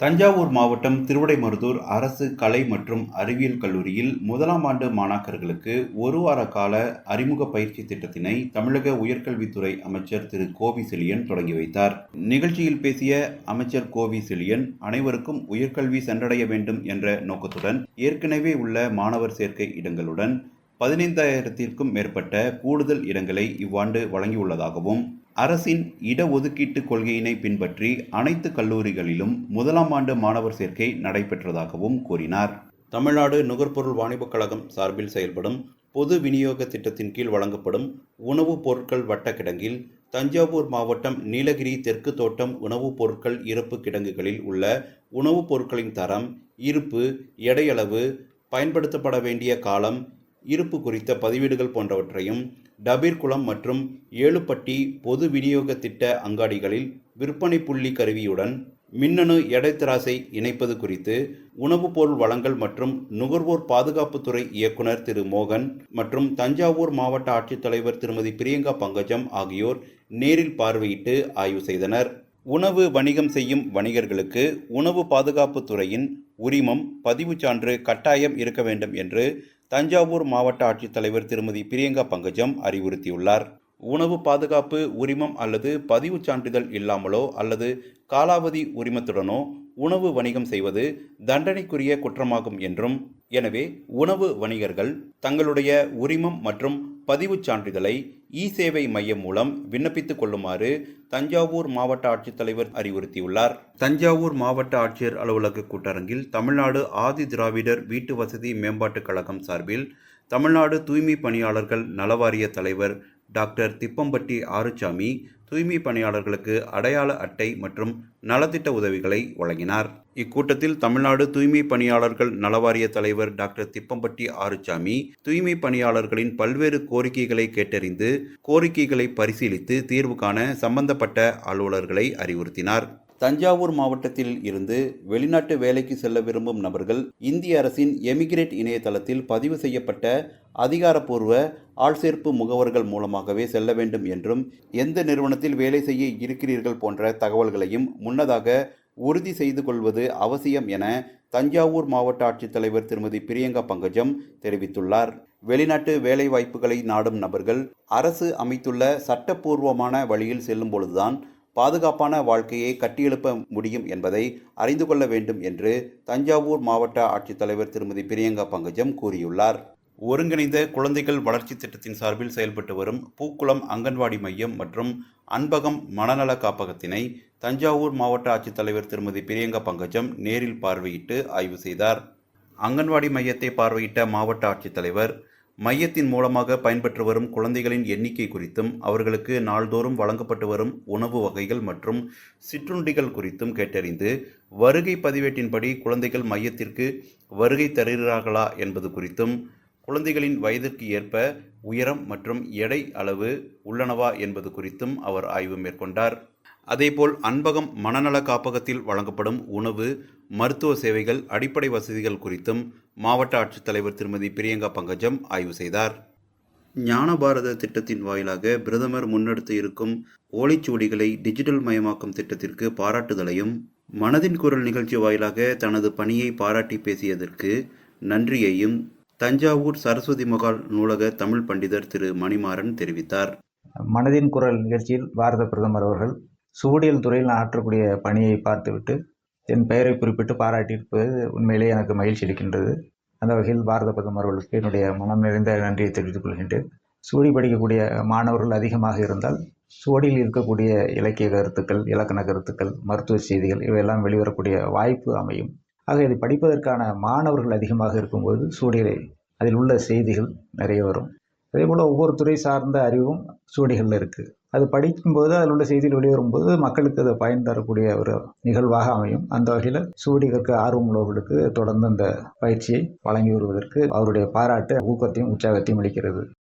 தஞ்சாவூர் மாவட்டம் திருவிடைமருதூர் அரசு கலை மற்றும் அறிவியல் கல்லூரியில் முதலாம் ஆண்டு மாணாக்கர்களுக்கு ஒரு வார கால அறிமுக பயிற்சி திட்டத்தினை தமிழக உயர்கல்வித்துறை அமைச்சர் திரு. கோவி செழியன் தொடங்கி வைத்தார். நிகழ்ச்சியில் பேசிய அமைச்சர் கோவி செழியன் அனைவருக்கும் உயர்கல்வி சென்றடைய வேண்டும் என்ற நோக்கத்துடன் ஏற்கனவே உள்ள மாணவர் சேர்க்கை இடங்களுடன் பதினைந்தாயிரத்திற்கும் மேற்பட்ட கூடுதல் இடங்களை இவ்வாண்டு வழங்கியுள்ளதாகவும் அரசின் இடஒதுக்கீட்டு கொள்கையினை பின்பற்றி அனைத்து கல்லூரிகளிலும் முதலாம் ஆண்டு மாணவர் சேர்க்கை நடைபெற்றதாகவும் கூறினார். தமிழ்நாடு நுகர்பொருள் வாணிபக் கழகம் சார்பில் செயல்படும் பொது விநியோக திட்டத்தின் கீழ் வழங்கப்படும் உணவுப் பொருட்கள் வட்ட கிடங்கில் தஞ்சாவூர் மாவட்டம் நீலகிரி தெற்கு தோட்டம் உணவுப் பொருட்கள் இருப்பு கிடங்குகளில் உள்ள உணவுப் பொருட்களின் தரம் இருப்பு எடையளவு பயன்படுத்தப்பட வேண்டிய காலம் இருப்பு குறித்த பதிவீடுகள் போன்றவற்றையும் டபீர்குளம் மற்றும் ஏழுப்பட்டி பொது விநியோக திட்ட அங்காடிகளில் விற்பனை புள்ளி கருவியுடன் மின்னணு எடைத்தராசை இணைப்பது குறித்து உணவுப் பொருள் வழங்கல் மற்றும் நுகர்வோர் பாதுகாப்புத்துறை இயக்குனர் திரு மோகன் மற்றும் தஞ்சாவூர் மாவட்ட ஆட்சித்தலைவர் திருமதி பிரியங்கா பங்கஜம் ஆகியோர் நேரில் பார்வையிட்டு ஆய்வு செய்தனர். உணவு வணிகம் செய்யும் வணிகர்களுக்கு உணவு பாதுகாப்புத்துறையின் உரிமம் பதிவுச் சான்று கட்டாயம் இருக்க வேண்டும் என்று தஞ்சாவூர் மாவட்ட ஆட்சித்தலைவர் திருமதி பிரியங்கா பங்கஜம் அறிவுறுத்தியுள்ளார். உணவு பாதுகாப்பு உரிமம் அல்லது பதிவுச் சான்றிதழ் இல்லாமலோ அல்லது காலாவதி உரிமத்துடனோ உணவு வணிகம் செய்வது தண்டனைக்குரிய குற்றமாகும் என்றும் எனவே உணவு வணிகர்கள் தங்களுடைய உரிமம் மற்றும் பதிவுச் சான்றிதழை இ சேவை மையம் மூலம் விண்ணப்பித்துக் கொள்ளுமாறு தஞ்சாவூர் மாவட்ட ஆட்சித்தலைவர் அறிவுறுத்தியுள்ளார். தஞ்சாவூர் மாவட்ட ஆட்சியர் அலுவலக கூட்டரங்கில் தமிழ்நாடு ஆதி திராவிடர் வீட்டு வசதி மேம்பாட்டுக் கழகம் சார்பில் தமிழ்நாடு தூய்மை பணியாளர்கள் நலவாரிய தலைவர் டாக்டர் திப்பம்பட்டி ஆறுசாமி தூய்மை பணியாளர்களுக்கு அடையாள அட்டை மற்றும் நலத்திட்ட உதவிகளை வழங்கினார். இக்கூட்டத்தில் தமிழ்நாடு தூய்மை பணியாளர்கள் நலவாரிய தலைவர் டாக்டர் திப்பம்பட்டி ஆறுசாமி தூய்மை பணியாளர்களின் பல்வேறு கோரிக்கைகளை கேட்டறிந்து கோரிக்கைகளை பரிசீலித்து தீர்வு காண சம்பந்தப்பட்ட அலுவலர்களை அறிவுறுத்தினார். தஞ்சாவூர் மாவட்டத்தில் இருந்து வெளிநாட்டு வேலைக்கு செல்ல விரும்பும் நபர்கள் இந்திய அரசின் எமிகிரேட் இணையதளத்தில் பதிவு செய்யப்பட்ட அதிகாரப்பூர்வ ஆள்சேர்ப்பு முகவர்கள் மூலமாகவே செல்ல வேண்டும் என்றும் எந்த நிறுவனத்தில் வேலை செய்ய இருக்கிறீர்கள் போன்ற தகவல்களையும் முன்னதாக உறுதி செய்து கொள்வது அவசியம் என தஞ்சாவூர் மாவட்ட ஆட்சித்தலைவர் திருமதி பிரியங்கா பங்கஜம் தெரிவித்துள்ளார். வெளிநாட்டு வேலைவாய்ப்புகளை நாடும் நபர்கள் அரசு அமைத்துள்ள சட்டப்பூர்வமான வழியில் செல்லும் பொழுதுதான் பாதுகாப்பான வாழ்க்கையை கட்டியெழுப்ப முடியும் என்பதை அறிந்து கொள்ள வேண்டும் என்று தஞ்சாவூர் மாவட்ட ஆட்சித்தலைவர் திருமதி பிரியங்கா பங்கஜம் கூறியுள்ளார். ஒருங்கிணைந்த குழந்தைகள் வளர்ச்சி திட்டத்தின் சார்பில் செயல்பட்டு வரும் பூக்குளம் அங்கன்வாடி மையம் மற்றும் அன்பகம் மனநல காப்பகத்தினை தஞ்சாவூர் மாவட்ட ஆட்சித்தலைவர் திருமதி பிரியங்கா பங்கஜம் நேரில் பார்வையிட்டு ஆய்வு செய்தார். அங்கன்வாடி மையத்தை பார்வையிட்ட மாவட்ட ஆட்சித்தலைவர் மையத்தின் மூலமாக பயன்பெற்று வரும் குழந்தைகளின் எண்ணிக்கை குறித்தும் அவர்களுக்கு நாள்தோறும் வழங்கப்பட்டு வரும் உணவு வகைகள் மற்றும் சிற்றுண்டிகள் குறித்தும் கேட்டறிந்து வருகை பதிவேட்டின்படி குழந்தைகள் மையத்திற்கு வருகை தருகிறார்களா என்பது குறித்தும் குழந்தைகளின் வயதிற்கு ஏற்ப உயரம் மற்றும் எடை அளவு உள்ளனவா என்பது குறித்தும் அவர் ஆய்வு மேற்கொண்டார். அதேபோல் அன்பகம் மனநல காப்பகத்தில் வழங்கப்படும் உணவு மருத்துவ சேவைகள் அடிப்படை வசதிகள் குறித்தும் மாவட்ட ஆட்சித்தலைவர் திருமதி பிரியங்கா பங்கஜம் ஆய்வு செய்தார். ஞான பாரத திட்டத்தின் வாயிலாக பிரதமர் முன்னெடுத்து இருக்கும் ஓலைச்சுவடிகளை டிஜிட்டல் மயமாக்கும் திட்டத்திற்கு பாராட்டுதலையும் மனதின் குரல் நிகழ்ச்சி வாயிலாக தனது பணியை பாராட்டி பேசியதற்கு நன்றியையும் தஞ்சாவூர் சரஸ்வதி மகால் நூலக தமிழ் பண்டிதர் திரு மணிமாறன் தெரிவித்தார். மனதின் குரல் நிகழ்ச்சியில் பாரத பிரதமர் அவர்கள் சுவடியல் துறையில் ஆற்றக்கூடிய பணியை பார்த்துவிட்டு என் பெயரை குறிப்பிட்டு பாராட்டியிருப்பது உண்மையிலேயே எனக்கு மகிழ்ச்சி அளிக்கின்றது. அந்த வகையில் பாரத பிரதமர் அவர்களுக்கு என்னுடைய மனம் நிறைந்த நன்றியை தெரிவித்துக் கொள்கின்றேன். சூடி படிக்கக்கூடிய மாணவர்கள் அதிகமாக இருந்தால் சுவடியில் இருக்கக்கூடிய இலக்கிய கருத்துக்கள் இலக்கண கருத்துக்கள் மருத்துவ செய்திகள் இவையெல்லாம் வெளிவரக்கூடிய வாய்ப்பு அமையும். ஆக இதை படிப்பதற்கான மாணவர்கள் அதிகமாக இருக்கும்போது சுவடிகளை அதில் உள்ள செய்திகள் நிறைய வரும். அதே போல் ஒவ்வொரு துறை சார்ந்த அறிவும் சுவடிகளில் இருக்குது அது படிக்கும்போது அதில் உள்ள செய்திகள் வெளிவரும்போது மக்களுக்கு அது பயன் தரக்கூடிய ஒரு நிகழ்வாக அமையும். அந்த வகையில் சூடி கற்க ஆர்வம் உள்ளவர்களுக்கு தொடர்ந்து அந்த பயிற்சியை வழங்கி வருவதற்கு அவருடைய பாராட்டு ஊக்கத்தையும் உற்சாகத்தையும் அளிக்கிறது.